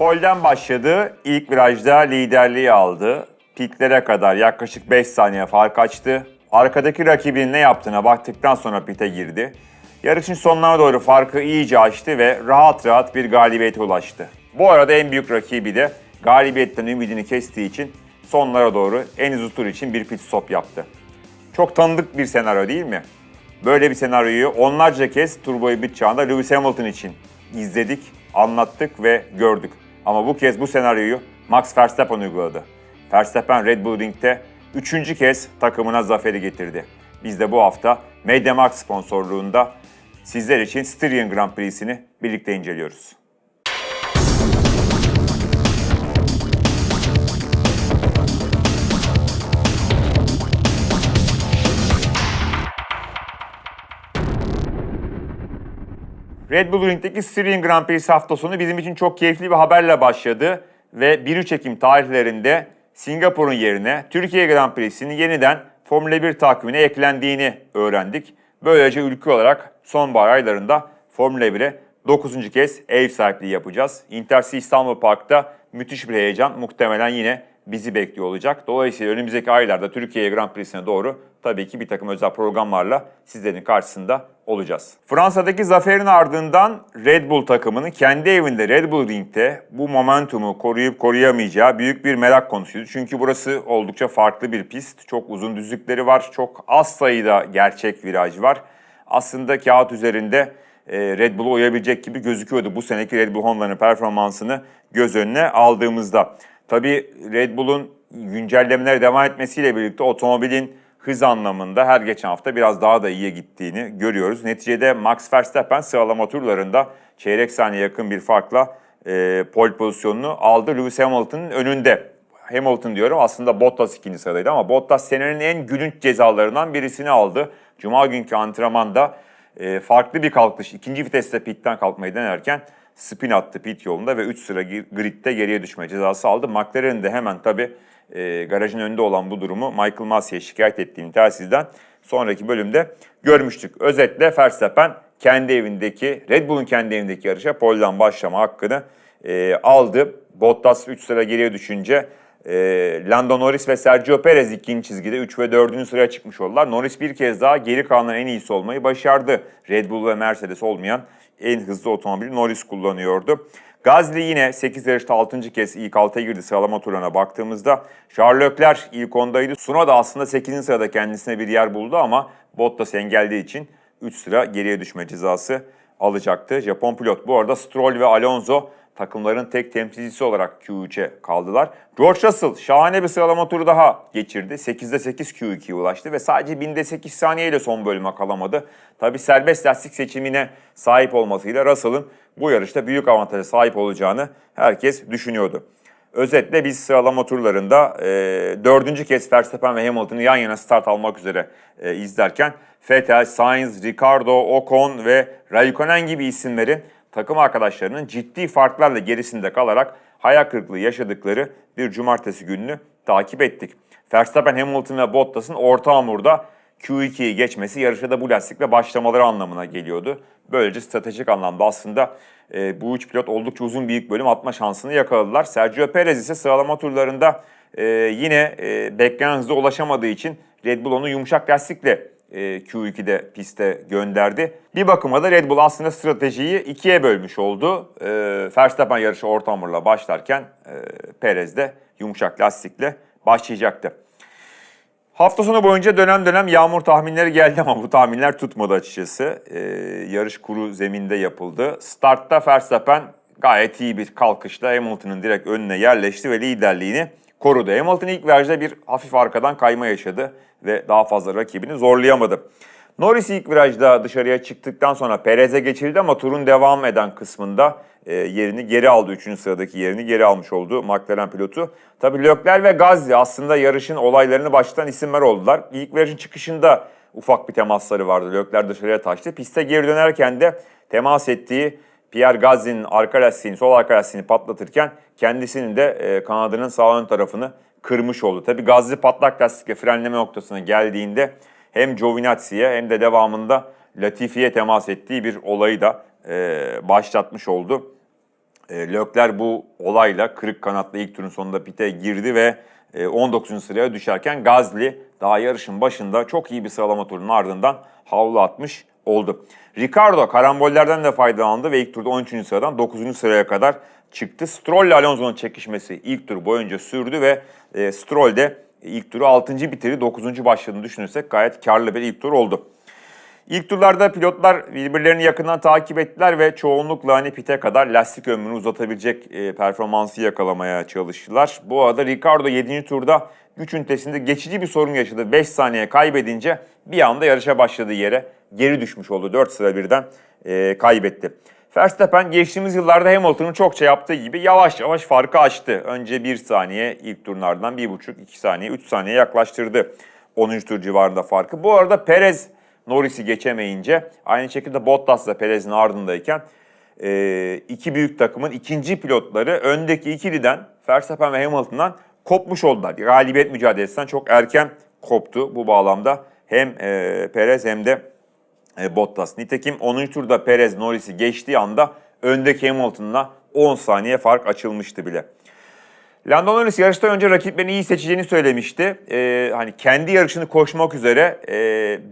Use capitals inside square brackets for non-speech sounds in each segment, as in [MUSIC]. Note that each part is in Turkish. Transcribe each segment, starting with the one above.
Polden başladı. İlk virajda liderliği aldı. Pitlere kadar yaklaşık 5 saniye fark açtı. Arkadaki rakibinin ne yaptığına baktıktan sonra pite girdi. Yarışın sonlarına doğru farkı iyice açtı ve rahat rahat bir galibiyete ulaştı. Bu arada en büyük rakibi de galibiyetten ümidini kestiği için sonlara doğru en hızlı tur için bir pit stop yaptı. Çok tanıdık bir senaryo değil mi? Böyle bir senaryoyu onlarca kez turbo bit çağında Lewis Hamilton için izledik, anlattık ve gördük. Ama bu kez bu senaryoyu Max Verstappen uyguladı. Verstappen Red Bull Ring'de üçüncü kez takımına zaferi getirdi. Biz de bu hafta MediaMarkt sponsorluğunda sizler için Styrian Grand Prix'sini birlikte inceliyoruz. Red Bull Ring'deki Styrian Grand Prix hafta sonu bizim için çok keyifli bir haberle başladı ve 1-3 Ekim tarihlerinde Singapur'un yerine Türkiye Grand Prix'sinin yeniden Formula 1 takvimine eklendiğini öğrendik. Böylece ülke olarak sonbahar aylarında Formula 1'e 9. kez ev sahipliği yapacağız. Intercity İstanbul Park'ta müthiş bir heyecan muhtemelen yine bizi bekliyor olacak. Dolayısıyla önümüzdeki aylarda Türkiye Grand Prix'sine doğru tabii ki bir takım özel programlarla sizlerin karşısında olacağız. Fransa'daki zaferin ardından Red Bull takımının kendi evinde Red Bull Ring'de bu momentumu koruyup koruyamayacağı büyük bir merak konusuydu. Çünkü burası oldukça farklı bir pist. Çok uzun düzlükleri var. Çok az sayıda gerçek viraj var. Aslında kağıt üzerinde e, Red Bull'a uyabilecek gibi gözüküyordu bu seneki Red Bull Honda'nın performansını göz önüne aldığımızda. Tabii Red Bull'un güncellemeleri devam etmesiyle birlikte otomobilin hız anlamında her geçen hafta biraz daha da iyiye gittiğini görüyoruz. Neticede Max Verstappen sıralama turlarında çeyrek saniye yakın bir farkla e, pole pozisyonunu aldı. Lewis Hamilton'ın önünde. Hamilton diyorum aslında Bottas ikinci sıradaydı ama Bottas senenin en gülünç cezalarından birisini aldı. Cuma günkü antrenmanda e, farklı bir kalkış, ikinci viteste pitten kalkmayı denerken spin attı pit yolunda ve 3 sıra gridde geriye düşme cezası aldı. McLaren'in de hemen tabii e, garajın önünde olan bu durumu Michael Massey'e şikayet ettiğini telsizden sonraki bölümde görmüştük. Özetle Verstappen kendi evindeki, Red Bull'un kendi evindeki yarışa polden başlama hakkını e, aldı. Bottas 3 sıra geriye düşünce e, Lando Norris ve Sergio Perez ikinci çizgide 3 ve 4. sıraya çıkmış oldular. Norris bir kez daha geri kalanların en iyisi olmayı başardı. Red Bull ve Mercedes olmayan en hızlı otomobili Norris kullanıyordu. Gazli yine 8 yarışta 6. kez ilk 6'ya girdi sıralama turlarına baktığımızda. Charles Leclerc ilk ondaydı. Suna da aslında 8. sırada kendisine bir yer buldu ama Bottas engellediği için 3 sıra geriye düşme cezası alacaktı. Japon pilot bu arada Stroll ve Alonso takımların tek temsilcisi olarak Q3'e kaldılar. George Russell şahane bir sıralama turu daha geçirdi. 8'de 8 Q2'ye ulaştı ve sadece 1000'de 8 saniyeyle son bölüme kalamadı. Tabi serbest lastik seçimine sahip olmasıyla Russell'ın bu yarışta büyük avantaja sahip olacağını herkes düşünüyordu. Özetle biz sıralama turlarında e, dördüncü kez Verstappen ve Hamilton'ı yan yana start almak üzere e, izlerken Vettel, Sainz, Ricardo, Ocon ve Raikkonen gibi isimlerin takım arkadaşlarının ciddi farklarla gerisinde kalarak hayal kırıklığı yaşadıkları bir cumartesi gününü takip ettik. Verstappen, Hamilton ve Bottas'ın orta hamurda Q2'yi geçmesi yarışa da bu lastikle başlamaları anlamına geliyordu. Böylece stratejik anlamda aslında e, bu üç pilot oldukça uzun bir ilk bölüm atma şansını yakaladılar. Sergio Perez ise sıralama turlarında e, yine e, beklenen hızda ulaşamadığı için Red Bull onu yumuşak lastikle Q2'de piste gönderdi. Bir bakıma da Red Bull aslında stratejiyi ikiye bölmüş oldu. E, Verstappen yarışı orta hamurla başlarken e, Perez de yumuşak lastikle başlayacaktı. Hafta sonu boyunca dönem dönem yağmur tahminleri geldi ama bu tahminler tutmadı açıkçası. Ee, yarış kuru zeminde yapıldı. Startta Verstappen gayet iyi bir kalkışla Hamilton'ın direkt önüne yerleşti ve liderliğini korudu. Hamilton ilk virajda bir hafif arkadan kayma yaşadı ve daha fazla rakibini zorlayamadı. Norris ilk virajda dışarıya çıktıktan sonra Perez'e geçildi ama turun devam eden kısmında e, yerini geri aldı. Üçüncü sıradaki yerini geri almış oldu McLaren pilotu. Tabii Lökler ve Gazli aslında yarışın olaylarını başlatan isimler oldular. İlk virajın çıkışında ufak bir temasları vardı. Lökler dışarıya taştı. Piste geri dönerken de temas ettiği Pierre Gasly'nin arka lastiğini, sol arka lastiğini patlatırken kendisinin de e, kanadının sağ ön tarafını kırmış oldu. Tabii Gasly patlak lastikle frenleme noktasına geldiğinde hem Giovinazzi'ye hem de devamında Latifi'ye temas ettiği bir olayı da e, başlatmış oldu. E, Lökler bu olayla kırık kanatlı ilk turun sonunda pite girdi ve e, 19. sıraya düşerken Gazli daha yarışın başında çok iyi bir sıralama turunun ardından havlu atmış oldu. Ricardo karambollerden de faydalandı ve ilk turda 13. sıradan 9. sıraya kadar çıktı. Stroll ile Alonso'nun çekişmesi ilk tur boyunca sürdü ve e, Stroll de ilk turu 6. bitirdi. 9. başladığını düşünürsek gayet karlı bir ilk tur oldu. İlk turlarda pilotlar birbirlerini yakından takip ettiler ve çoğunlukla hani pite kadar lastik ömrünü uzatabilecek e, performansı yakalamaya çalıştılar. Bu arada Ricardo 7. turda güç ünitesinde geçici bir sorun yaşadı. 5 saniye kaybedince bir anda yarışa başladığı yere geri düşmüş oldu. 4 sıra birden e, kaybetti. Verstappen geçtiğimiz yıllarda Hamilton'ın çokça yaptığı gibi yavaş yavaş farkı açtı. Önce 1 saniye ilk turlardan 1,5-2 saniye 3 saniye yaklaştırdı 10. tur civarında farkı. Bu arada Perez Norris'i geçemeyince aynı şekilde Bottas da Perez'in ardındayken e, iki büyük takımın ikinci pilotları öndeki ikiliden Verstappen ve Hamilton'dan kopmuş oldular. Galibiyet mücadelesinden çok erken koptu bu bağlamda hem e, Perez hem de e, Bottas. Nitekim 10. turda Perez Norris'i geçtiği anda öndeki Hamilton'la 10 saniye fark açılmıştı bile. Lando Norris yarıştan önce rakiplerini iyi seçeceğini söylemişti. Ee, hani kendi yarışını koşmak üzere e,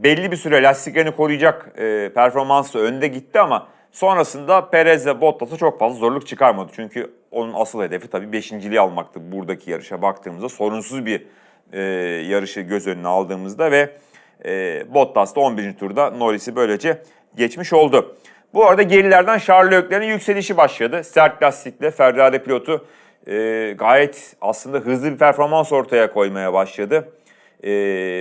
belli bir süre lastiklerini koruyacak e, performansla önde gitti ama sonrasında Perez ve Bottas'a çok fazla zorluk çıkarmadı. Çünkü onun asıl hedefi tabii beşinciliği almaktı buradaki yarışa baktığımızda. Sorunsuz bir e, yarışı göz önüne aldığımızda ve e, Bottas da 11. turda Norris'i böylece geçmiş oldu. Bu arada gerilerden Charles Leclerc'in yükselişi başladı. Sert lastikle Ferrari pilotu e, gayet aslında hızlı bir performans ortaya koymaya başladı. E,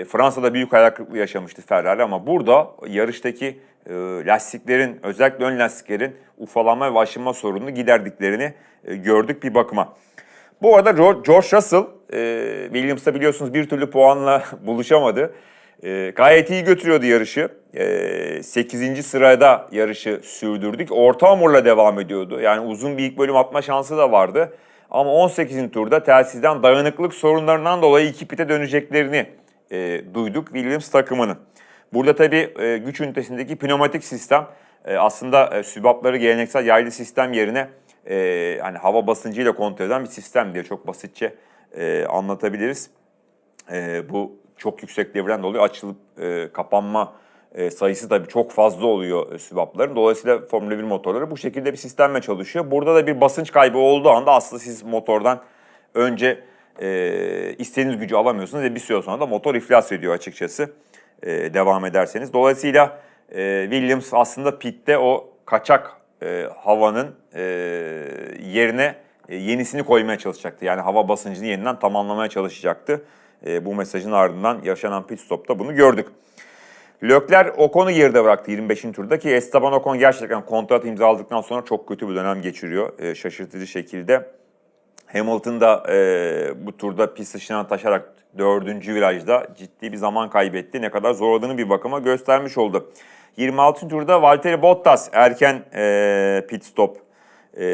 Fransa'da büyük hayal kırıklığı yaşamıştı Ferrari ama burada yarıştaki e, lastiklerin özellikle ön lastiklerin ufalanma ve aşınma sorununu giderdiklerini e, gördük bir bakıma. Bu arada George Russell, e, Williams'ta biliyorsunuz bir türlü puanla [LAUGHS] buluşamadı. E, gayet iyi götürüyordu yarışı. E, 8. sırada yarışı sürdürdük. Orta hamurla devam ediyordu. Yani uzun bir ilk bölüm atma şansı da vardı. Ama 18. turda telsizden dayanıklık sorunlarından dolayı iki pite döneceklerini e, duyduk Williams takımının. Burada tabii e, güç ünitesindeki pneumatik sistem e, aslında e, sübapları geleneksel yaylı sistem yerine e, hani hava basıncıyla kontrol eden bir sistem diye çok basitçe e, anlatabiliriz. E, bu çok yüksek devreden dolayı açılıp e, kapanma e, sayısı da çok fazla oluyor e, sübapların. Dolayısıyla Formula 1 motorları bu şekilde bir sistemle çalışıyor. Burada da bir basınç kaybı olduğu anda aslında siz motordan önce e, istediğiniz gücü alamıyorsunuz ve bir süre sonra da motor iflas ediyor açıkçası e, devam ederseniz. Dolayısıyla e, Williams aslında pitte o kaçak e, havanın e, yerine e, yenisini koymaya çalışacaktı. Yani hava basıncını yeniden tamamlamaya çalışacaktı. E, bu mesajın ardından yaşanan pit stopta bunu gördük. Lökler Ocon'u geride bıraktı 25. turda ki Esteban Ocon gerçekten kontrat imzaladıktan sonra çok kötü bir dönem geçiriyor e, şaşırtıcı şekilde. Hamilton da e, bu turda pist dışına taşarak dördüncü virajda ciddi bir zaman kaybetti. Ne kadar zorladığını bir bakıma göstermiş oldu. 26. turda Valtteri Bottas erken e, pit stop e,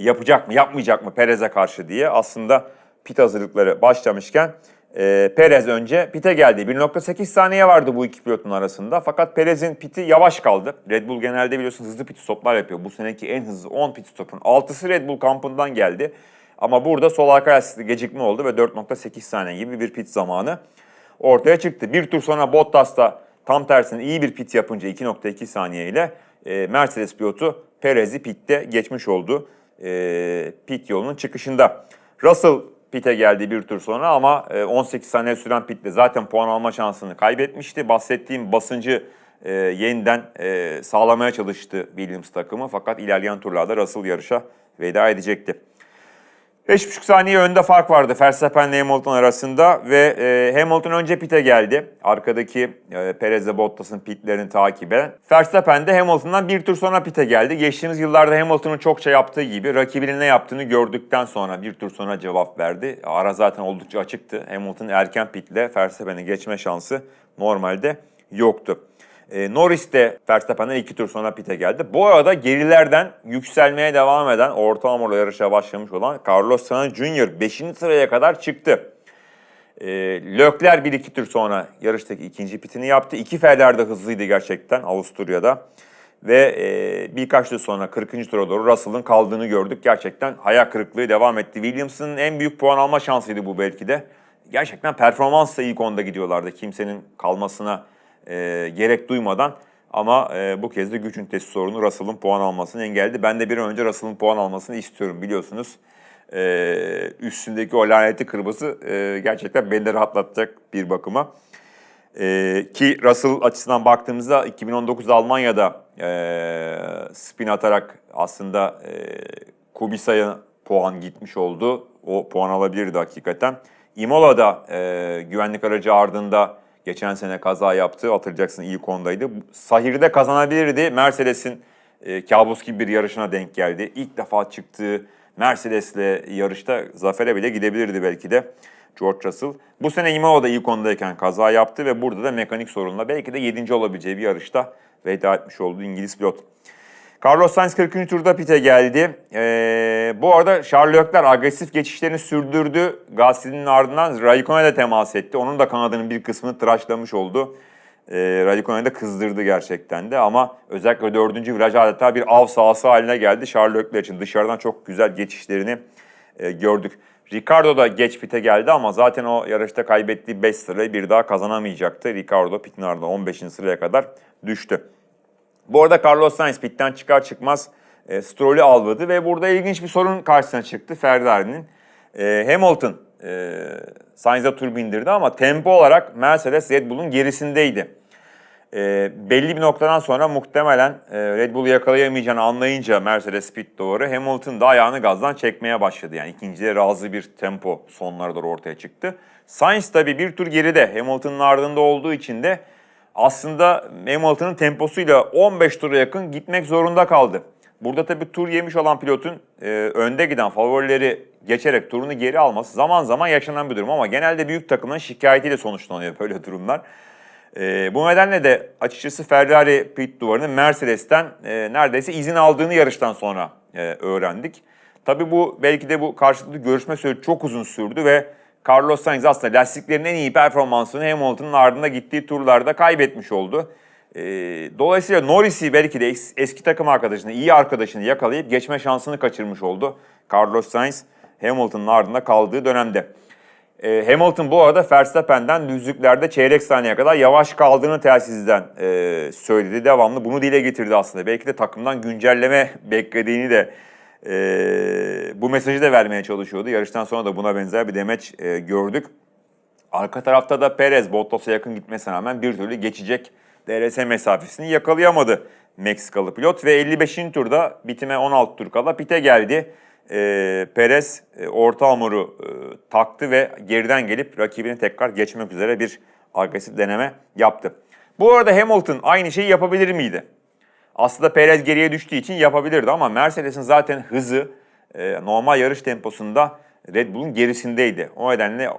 yapacak mı yapmayacak mı Perez'e karşı diye aslında pit hazırlıkları başlamışken e, Perez önce pite geldi. 1.8 saniye vardı bu iki pilotun arasında. Fakat Perez'in piti yavaş kaldı. Red Bull genelde biliyorsunuz hızlı pit stoplar yapıyor. Bu seneki en hızlı 10 pit stopun 6'sı Red Bull kampından geldi. Ama burada sol arka lastikte gecikme oldu ve 4.8 saniye gibi bir pit zamanı ortaya çıktı. Bir tur sonra Bottas da tam tersine iyi bir pit yapınca 2.2 saniye ile e, Mercedes pilotu Perez'i pitte geçmiş oldu. E, pit yolunun çıkışında. Russell pite geldi bir tur sonra ama e, 18 saniye süren pitte zaten puan alma şansını kaybetmişti. Bahsettiğim basıncı e, yeniden e, sağlamaya çalıştı Williams takımı fakat ilerleyen turlarda Russell yarışa veda edecekti. 5,5 saniye önde fark vardı Verstappen ile Hamilton arasında ve e, Hamilton önce pite geldi. Arkadaki e, Perez ve Bottas'ın pitlerini takibe. Verstappen de Hamilton'dan bir tur sonra pite geldi. Geçtiğimiz yıllarda Hamilton'ın çokça yaptığı gibi rakibinin ne yaptığını gördükten sonra bir tur sonra cevap verdi. Ara zaten oldukça açıktı. Hamilton erken pitle Verstappen'i geçme şansı normalde yoktu. E, Norris de Verstappen'den iki tur sonra pite geldi. Bu arada gerilerden yükselmeye devam eden orta hamurla yarışa başlamış olan Carlos Sainz Jr. 5. sıraya kadar çıktı. E, Lökler bir iki tur sonra yarıştaki ikinci pitini yaptı. İki Ferrari de hızlıydı gerçekten Avusturya'da. Ve e, birkaç yıl sonra 40. tura doğru Russell'ın kaldığını gördük. Gerçekten hayal kırıklığı devam etti. Williams'ın en büyük puan alma şansıydı bu belki de. Gerçekten performansla ilk onda gidiyorlardı. Kimsenin kalmasına e, gerek duymadan. Ama e, bu kez de güç ünitesi sorunu Russell'ın puan almasını engelledi. Ben de bir önce Russell'ın puan almasını istiyorum biliyorsunuz. E, üstündeki o lanetli kırmızı e, gerçekten beni de rahatlatacak bir bakıma. E, ki Russell açısından baktığımızda 2019'da Almanya'da e, spin atarak aslında e, Kubica'ya puan gitmiş oldu. O puan alabilirdi hakikaten. Imola'da e, güvenlik aracı ardında geçen sene kaza yaptı. Hatırlayacaksın ilk ondaydı. Sahir'de kazanabilirdi. Mercedes'in e, kabus gibi bir yarışına denk geldi. İlk defa çıktığı Mercedes'le yarışta zafere bile gidebilirdi belki de George Russell. Bu sene Imola'da ilk ondayken kaza yaptı ve burada da mekanik sorunla belki de 7. olabileceği bir yarışta veda etmiş oldu İngiliz pilot. Carlos Sainz 40. turda pite geldi. Ee, bu arada Charles Leclerc agresif geçişlerini sürdürdü. Gasly'nin ardından Raikkonen'e de temas etti. Onun da kanadının bir kısmını tıraşlamış oldu. Ee, Raikkonen'i de kızdırdı gerçekten de ama özellikle dördüncü viraj adeta bir av sahası haline geldi. Charles Leclerc için dışarıdan çok güzel geçişlerini e, gördük. Ricardo da geç pite geldi ama zaten o yarışta kaybettiği 5 sırayı bir daha kazanamayacaktı. Ricardo pitin ardından 15. sıraya kadar düştü. Bu arada Carlos Sainz pitten çıkar çıkmaz e, Stroll'ü almadı ve burada ilginç bir sorun karşısına çıktı Ferrari'nin. E, Hamilton e, Sainz'e tur bindirdi ama tempo olarak Mercedes Red Bull'un gerisindeydi. E, belli bir noktadan sonra muhtemelen e, Red Bull'u yakalayamayacağını anlayınca Mercedes pit doğru Hamilton da ayağını gazdan çekmeye başladı. Yani ikinciye razı bir tempo sonlara doğru ortaya çıktı. Sainz tabii bir tur geride Hamilton'ın ardında olduğu için de aslında Hamilton'ın temposuyla 15 tura yakın gitmek zorunda kaldı. Burada tabii tur yemiş olan pilotun e, önde giden favorileri geçerek turunu geri alması zaman zaman yaşanan bir durum ama genelde büyük takımların şikayetiyle sonuçlanıyor böyle durumlar. E, bu nedenle de açıkçası Ferrari pit duvarının Mercedes'ten e, neredeyse izin aldığını yarıştan sonra e, öğrendik. Tabii bu belki de bu karşılıklı görüşme süreci çok uzun sürdü ve Carlos Sainz aslında lastiklerin en iyi performansını Hamilton'ın ardında gittiği turlarda kaybetmiş oldu. E, dolayısıyla Norris'i belki de es- eski takım arkadaşını, iyi arkadaşını yakalayıp geçme şansını kaçırmış oldu. Carlos Sainz Hamilton'ın ardında kaldığı dönemde. E, Hamilton bu arada Verstappen'den düzlüklerde çeyrek saniye kadar yavaş kaldığını telsizden e, söyledi. Devamlı bunu dile getirdi aslında. Belki de takımdan güncelleme beklediğini de e, bu mesajı da vermeye çalışıyordu. Yarıştan sonra da buna benzer bir demeç e, gördük. Arka tarafta da Perez Bottas'a yakın gitmesine rağmen bir türlü geçecek DRS mesafesini yakalayamadı Meksikalı pilot ve 55. turda bitime 16 tur kala pite geldi. E, Perez e, orta hamuru e, taktı ve geriden gelip rakibini tekrar geçmek üzere bir agresif deneme yaptı. Bu arada Hamilton aynı şeyi yapabilir miydi? Aslında Perez geriye düştüğü için yapabilirdi ama Mercedes'in zaten hızı e, normal yarış temposunda Red Bull'un gerisindeydi. O nedenle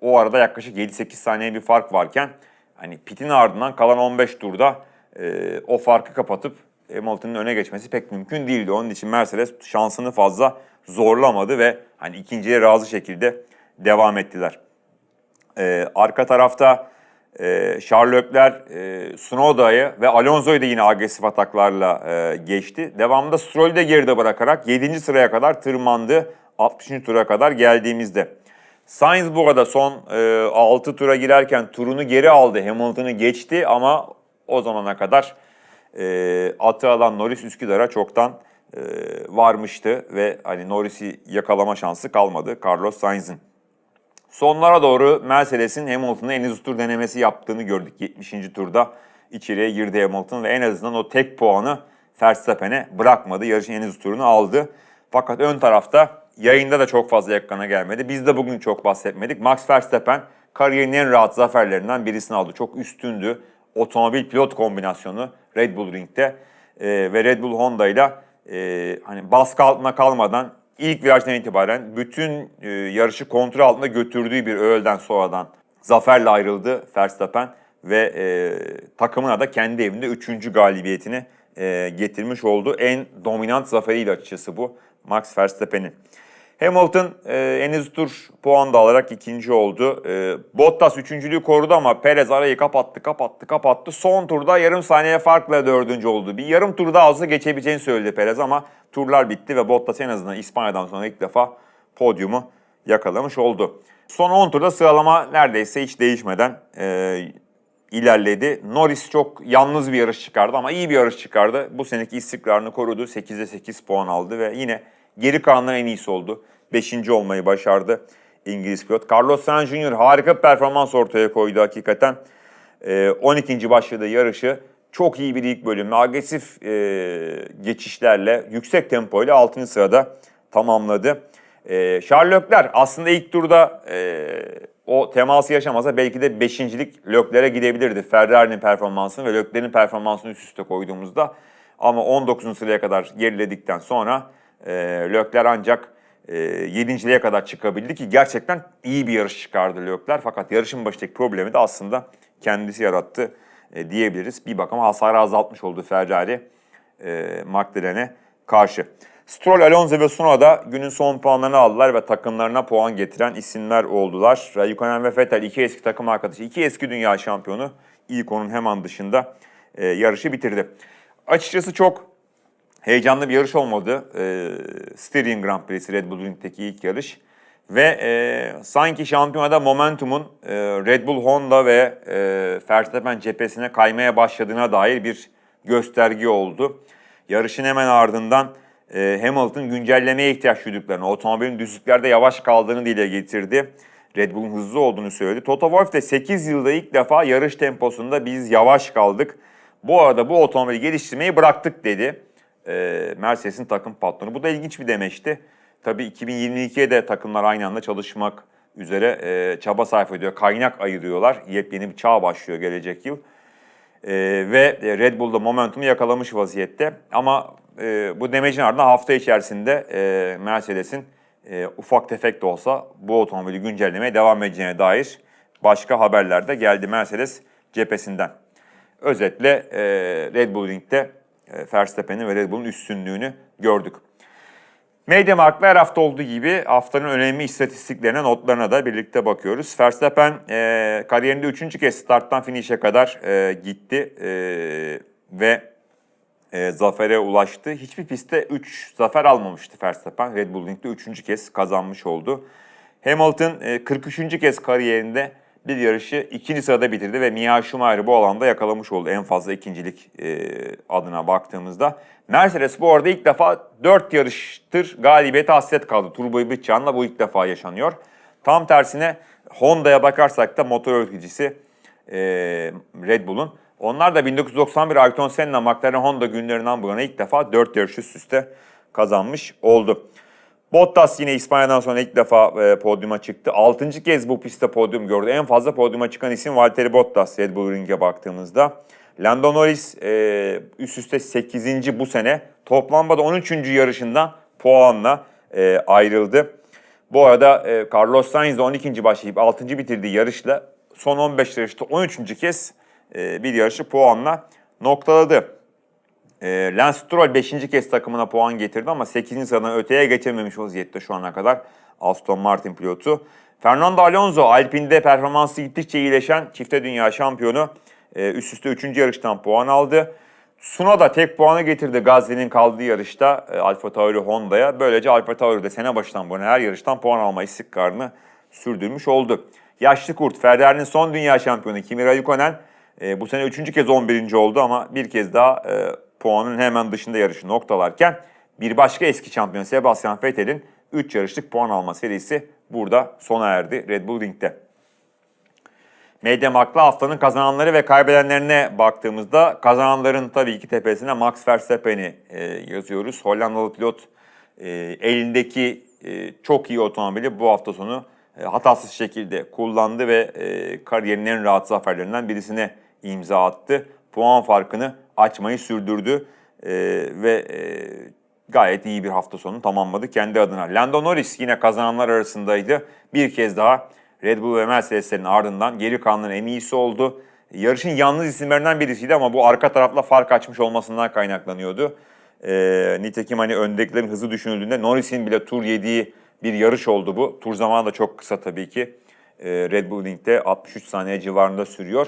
o arada yaklaşık 7-8 saniye bir fark varken hani pitin ardından kalan 15 turda e, o farkı kapatıp Hamilton'ın öne geçmesi pek mümkün değildi. Onun için Mercedes şansını fazla zorlamadı ve hani ikinciye razı şekilde devam ettiler. E, arka tarafta e, Charles Leclerc, e, Snowda'yı ve Alonso'yu da yine agresif ataklarla e, geçti. Devamında Stroll'ü de geride bırakarak 7. sıraya kadar tırmandı 60. tura kadar geldiğimizde. Sainz bu arada son e, 6 tura girerken turunu geri aldı. Hamilton'ı geçti ama o zamana kadar e, atı alan Norris Üsküdar'a çoktan e, varmıştı ve hani Norris'i yakalama şansı kalmadı Carlos Sainz'in. Sonlara doğru Mercedes'in Hamilton'a en hızlı tur denemesi yaptığını gördük 70. turda. içeriye girdi Hamilton ve en azından o tek puanı Verstappen'e bırakmadı. Yarışın en hızlı turunu aldı. Fakat ön tarafta yayında da çok fazla ekrana gelmedi. Biz de bugün çok bahsetmedik. Max Verstappen kariyerinin en rahat zaferlerinden birisini aldı. Çok üstündü. Otomobil pilot kombinasyonu Red Bull Ring'de e, ve Red Bull Honda ile hani baskı altına kalmadan ilk virajdan itibaren bütün e, yarışı kontrol altında götürdüğü bir öğleden sonradan zaferle ayrıldı Verstappen ve e, takımına da kendi evinde 3. galibiyetini e, getirmiş oldu. En dominant zaferiydi açıkçası bu Max Verstappen'in. Hamilton e, en hızlı tur puan da alarak ikinci oldu. E, Bottas üçüncülüğü korudu ama Perez arayı kapattı, kapattı, kapattı. Son turda yarım saniye farkla dördüncü oldu. Bir yarım tur daha olsa geçebileceğini söyledi Perez ama turlar bitti ve Bottas en azından İspanya'dan sonra ilk defa podyumu yakalamış oldu. Son 10 turda sıralama neredeyse hiç değişmeden e, ilerledi. Norris çok yalnız bir yarış çıkardı ama iyi bir yarış çıkardı. Bu seneki istikrarını korudu. 8'de 8 puan aldı ve yine geri kalanların en iyisi oldu. 5. olmayı başardı İngiliz pilot. Carlos Sainz Jr. harika bir performans ortaya koydu hakikaten. E, 12. başladığı yarışı çok iyi bir ilk bölümü, agresif e, geçişlerle, yüksek tempoyla 6. sırada tamamladı. E, Charles Leclerc aslında ilk turda e, o teması yaşamasa belki de beşincilik Leclerc'e gidebilirdi. Ferrari'nin performansını ve Leclerc'in performansını üst üste koyduğumuzda. Ama 19. sıraya kadar geriledikten sonra e, Leclerc ancak e, 7.liğe kadar çıkabildi ki gerçekten iyi bir yarış çıkardı Leclerc. Fakat yarışın başındaki problemi de aslında kendisi yarattı e, diyebiliriz. Bir bakıma hasarı azaltmış oldu Ferrari e, McLaren'e karşı. Stroll, Alonso ve Sunoda da günün son puanlarını aldılar ve takımlarına puan getiren isimler oldular. Raikkonen ve Vettel iki eski takım arkadaşı, iki eski dünya şampiyonu ilk onun hemen dışında e, yarışı bitirdi. Açıkçası çok heyecanlı bir yarış olmadı. E, Styrian Grand Prix'si Red Bull Ring'deki ilk yarış. Ve e, sanki şampiyonada momentumun e, Red Bull, Honda ve e, Verstappen cephesine kaymaya başladığına dair bir gösterge oldu. Yarışın hemen ardından e, Hamilton güncellemeye ihtiyaç duyduklarını, otomobilin düzlüklerde yavaş kaldığını dile getirdi. Red Bull'un hızlı olduğunu söyledi. Toto Wolff de 8 yılda ilk defa yarış temposunda biz yavaş kaldık. Bu arada bu otomobili geliştirmeyi bıraktık dedi. E, Mercedes'in takım patronu. Bu da ilginç bir demeçti. Tabii 2022'ye de takımlar aynı anda çalışmak üzere e, çaba sarf ediyor. Kaynak ayırıyorlar. Yepyeni bir çağ başlıyor gelecek yıl. E, ve Red Bull'da momentumu yakalamış vaziyette. Ama e, bu demecin ardından hafta içerisinde e, Mercedes'in e, ufak tefek de olsa bu otomobili güncellemeye devam edeceğine dair başka haberler de geldi Mercedes cephesinden. Özetle e, Red Bull Ring'de Verstappen'in ve Red Bull'un üstünlüğünü gördük. Mediamarkt'la her hafta olduğu gibi haftanın önemli istatistiklerine, notlarına da birlikte bakıyoruz. Verstappen e, kariyerinde üçüncü kez starttan finish'e kadar e, gitti e, ve e, zafere ulaştı. Hiçbir pistte 3 zafer almamıştı Verstappen. Red Bull Ring'de üçüncü kez kazanmış oldu. Hamilton e, 43. kez kariyerinde bir yarışı ikinci sırada bitirdi ve Mia Schumacher'ı bu alanda yakalamış oldu en fazla ikincilik e, adına baktığımızda. Mercedes bu arada ilk defa 4 yarıştır galibiyete hasret kaldı. Turbo Bütçan'la bu ilk defa yaşanıyor. Tam tersine Honda'ya bakarsak da motor üreticisi e, Red Bull'un. Onlar da 1991 Ayrton Senna McLaren Honda günlerinden bu yana ilk defa 4 yarış üst üste kazanmış oldu. Bottas yine İspanya'dan sonra ilk defa e, podyuma çıktı. Altıncı kez bu pistte podyum gördü. En fazla podyuma çıkan isim Valtteri Bottas Red Bull Ring'e baktığımızda. Lando Norris e, üst üste 8. bu sene. Toplamda da 13. yarışından puanla e, ayrıldı. Bu arada e, Carlos Sainz de 12. başlayıp 6. bitirdiği yarışla son 15 yarışta 13. kez e, bir yarışı puanla noktaladı. E, Lance Stroll 5. kez takımına puan getirdi ama 8. sıradan öteye geçememiş vaziyette şu ana kadar Aston Martin pilotu. Fernando Alonso Alpine'de performansı gittikçe iyileşen çifte dünya şampiyonu e, üst üste 3. yarıştan puan aldı. Suna da tek puanı getirdi Gazze'nin kaldığı yarışta e, Alfa Tauri Honda'ya. Böylece Alfa Tauri de sene başından bu her yarıştan puan alma istikrarını sürdürmüş oldu. Yaşlı kurt Ferrari'nin son dünya şampiyonu Kimi Raikkonen e, bu sene üçüncü kez 11. oldu ama bir kez daha e, puanın hemen dışında yarışı noktalarken bir başka eski şampiyon Sebastian Vettel'in 3 yarışlık puan alma serisi burada sona erdi Red Bull Ring'de. Mediamarkt'la haftanın kazananları ve kaybedenlerine baktığımızda kazananların tabii ki tepesine Max Verstappen'i e, yazıyoruz. Hollandalı pilot e, elindeki e, çok iyi otomobili bu hafta sonu e, hatasız şekilde kullandı ve e, kariyerinin en rahat zaferlerinden birisine imza attı. Puan farkını açmayı sürdürdü e, ve e, gayet iyi bir hafta sonu tamamladı kendi adına. Lando Norris yine kazananlar arasındaydı. Bir kez daha Red Bull ve Mercedes'lerin ardından geri kalanların en iyisi oldu. Yarışın yalnız isimlerinden birisiydi ama bu arka tarafla fark açmış olmasından kaynaklanıyordu. E, nitekim hani öndekilerin hızı düşünüldüğünde Norris'in bile tur yediği bir yarış oldu bu. Tur zamanı da çok kısa tabii ki. E, Red Bull Ring'de 63 saniye civarında sürüyor.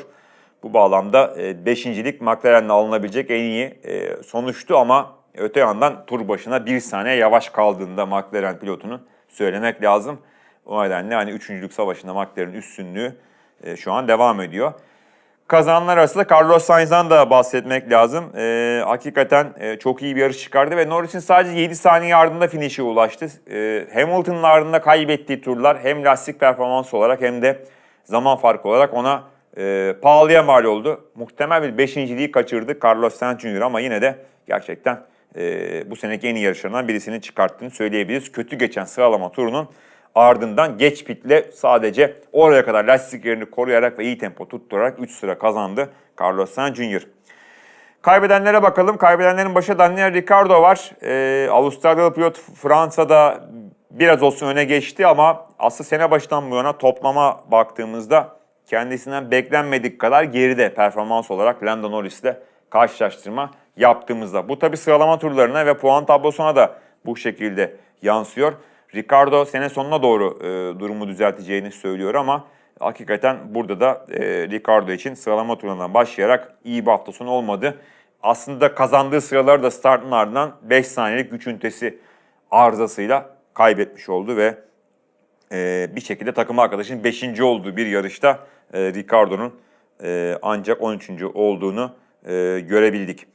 Bu bağlamda 5. McLaren'le alınabilecek en iyi e, sonuçtu ama öte yandan tur başına bir saniye yavaş kaldığında McLaren pilotunun söylemek lazım. O nedenle hani üçüncülük savaşında McLaren'in üstünlüğü e, şu an devam ediyor. Kazananlar arasında Carlos Sainz'dan da bahsetmek lazım. E, hakikaten e, çok iyi bir yarış çıkardı ve Norris'in sadece 7 saniye ardında finish'e ulaştı. E, Hamilton'ın ardında kaybettiği turlar hem lastik performansı olarak hem de zaman farkı olarak ona e, pahalıya mal oldu. Muhtemel bir beşinciliği kaçırdı Carlos Sainz Jr. ama yine de gerçekten e, bu seneki en iyi yarışlarından birisini çıkarttığını söyleyebiliriz. Kötü geçen sıralama turunun ardından geç pitle sadece oraya kadar lastiklerini koruyarak ve iyi tempo tutturarak 3 sıra kazandı Carlos Sainz Jr. Kaybedenlere bakalım. Kaybedenlerin başında Daniel Ricciardo var. Ee, Avustralyalı pilot Fransa'da biraz olsun öne geçti ama asıl sene başından bu yana toplama baktığımızda kendisinden beklenmedik kadar geride performans olarak Lando Norris'le karşılaştırma yaptığımızda. Bu tabi sıralama turlarına ve puan tablosuna da bu şekilde yansıyor. Ricardo sene sonuna doğru e, durumu düzelteceğini söylüyor ama hakikaten burada da e, Ricardo için sıralama turundan başlayarak iyi bir hafta sonu olmadı. Aslında kazandığı sıraları da startın ardından 5 saniyelik güç ünitesi arızasıyla kaybetmiş oldu ve e, bir şekilde takım arkadaşının 5. olduğu bir yarışta e, Ricardo'nun e, ancak 13. olduğunu e, görebildik.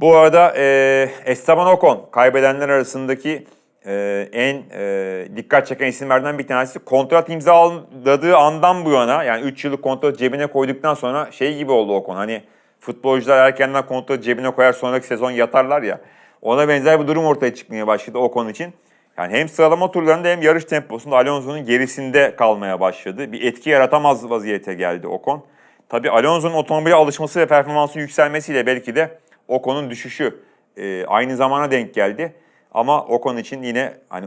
Bu arada e, Esteban Ocon kaybedenler arasındaki e, en e, dikkat çeken isimlerden bir tanesi. Kontrat imzaladığı andan bu yana yani 3 yıllık kontrat cebine koyduktan sonra şey gibi oldu Ocon. Hani futbolcular erkenden kontrat cebine koyar sonraki sezon yatarlar ya. Ona benzer bir durum ortaya çıkmaya başladı Ocon için. Yani hem sıralama turlarında hem yarış temposunda Alonso'nun gerisinde kalmaya başladı. Bir etki yaratamaz vaziyete geldi Ocon. Tabii Alonso'nun otomobile alışması ve performansının yükselmesiyle belki de Ocon'un düşüşü e, aynı zamana denk geldi. Ama Ocon için yine hani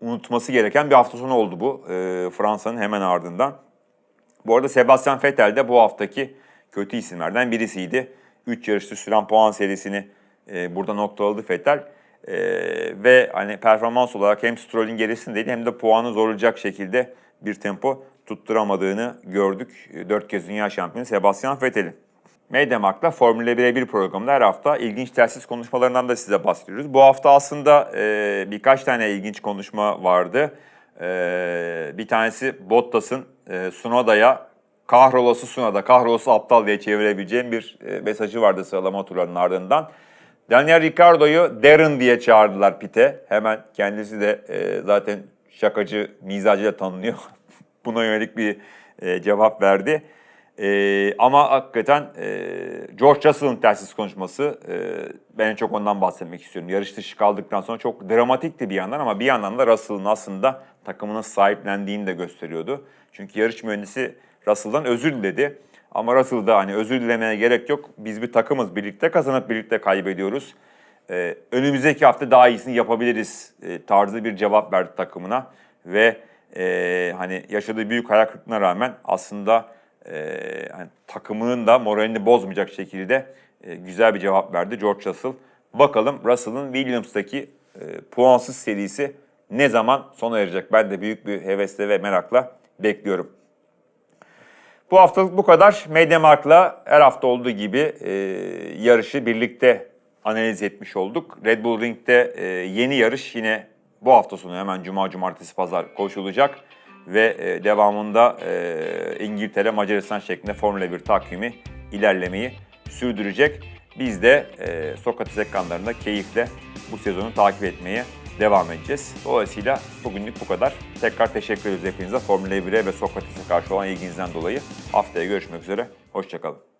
unutması gereken bir hafta sonu oldu bu e, Fransa'nın hemen ardından. Bu arada Sebastian Vettel de bu haftaki kötü isimlerden birisiydi. 3 yarışta süren puan serisini e, burada noktaladı Vettel. E, ve hani performans olarak hem Stroll'ün gerisindeydi hem de puanı zorlayacak şekilde bir tempo tutturamadığını gördük. 4 kez dünya şampiyonu Sebastian Vettel'in. Mediamarkt'la Formula 1'e 1 programında her hafta ilginç telsiz konuşmalarından da size bahsediyoruz. Bu hafta aslında e, birkaç tane ilginç konuşma vardı. E, bir tanesi Bottas'ın e, Sunoda'ya kahrolası Sunoda, kahrolası aptal diye çevirebileceğim bir e, mesajı vardı sıralama turlarının ardından. Daniel Ricciardo'yu Darren diye çağırdılar pite. Hemen kendisi de e, zaten şakacı, mizacıyla tanınıyor. [LAUGHS] Buna yönelik bir e, cevap verdi. E, ama hakikaten e, George Russell'ın telsiz konuşması, e, ben en çok ondan bahsetmek istiyorum. Yarış dışı kaldıktan sonra çok dramatikti bir yandan ama bir yandan da Russell'ın aslında takımına sahiplendiğini de gösteriyordu. Çünkü yarış mühendisi Russell'dan özür diledi. Ama Russell'da hani özür dilemeye gerek yok. Biz bir takımız, birlikte kazanıp birlikte kaybediyoruz. Ee, önümüzdeki hafta daha iyisini yapabiliriz e, tarzı bir cevap verdi takımına. Ve e, hani yaşadığı büyük hayal kırıklığına rağmen aslında e, hani takımının da moralini bozmayacak şekilde e, güzel bir cevap verdi George Russell. Bakalım Russell'ın Williams'taki e, puansız serisi ne zaman sona erecek? Ben de büyük bir hevesle ve merakla bekliyorum. Bu haftalık bu kadar. Mediamarkt'la her hafta olduğu gibi e, yarışı birlikte analiz etmiş olduk. Red Bull Ring'de e, yeni yarış yine bu hafta sonu hemen Cuma, Cumartesi, Pazar koşulacak. Ve e, devamında e, İngiltere, Macaristan şeklinde Formula 1 takvimi ilerlemeyi sürdürecek. Biz de e, Sokrates ekranlarında keyifle bu sezonu takip etmeye devam edeceğiz. Dolayısıyla bugünlük bu kadar. Tekrar teşekkür ederiz hepinize Formula 1'e ve Sokrates'e karşı olan ilginizden dolayı. Haftaya görüşmek üzere. Hoşçakalın.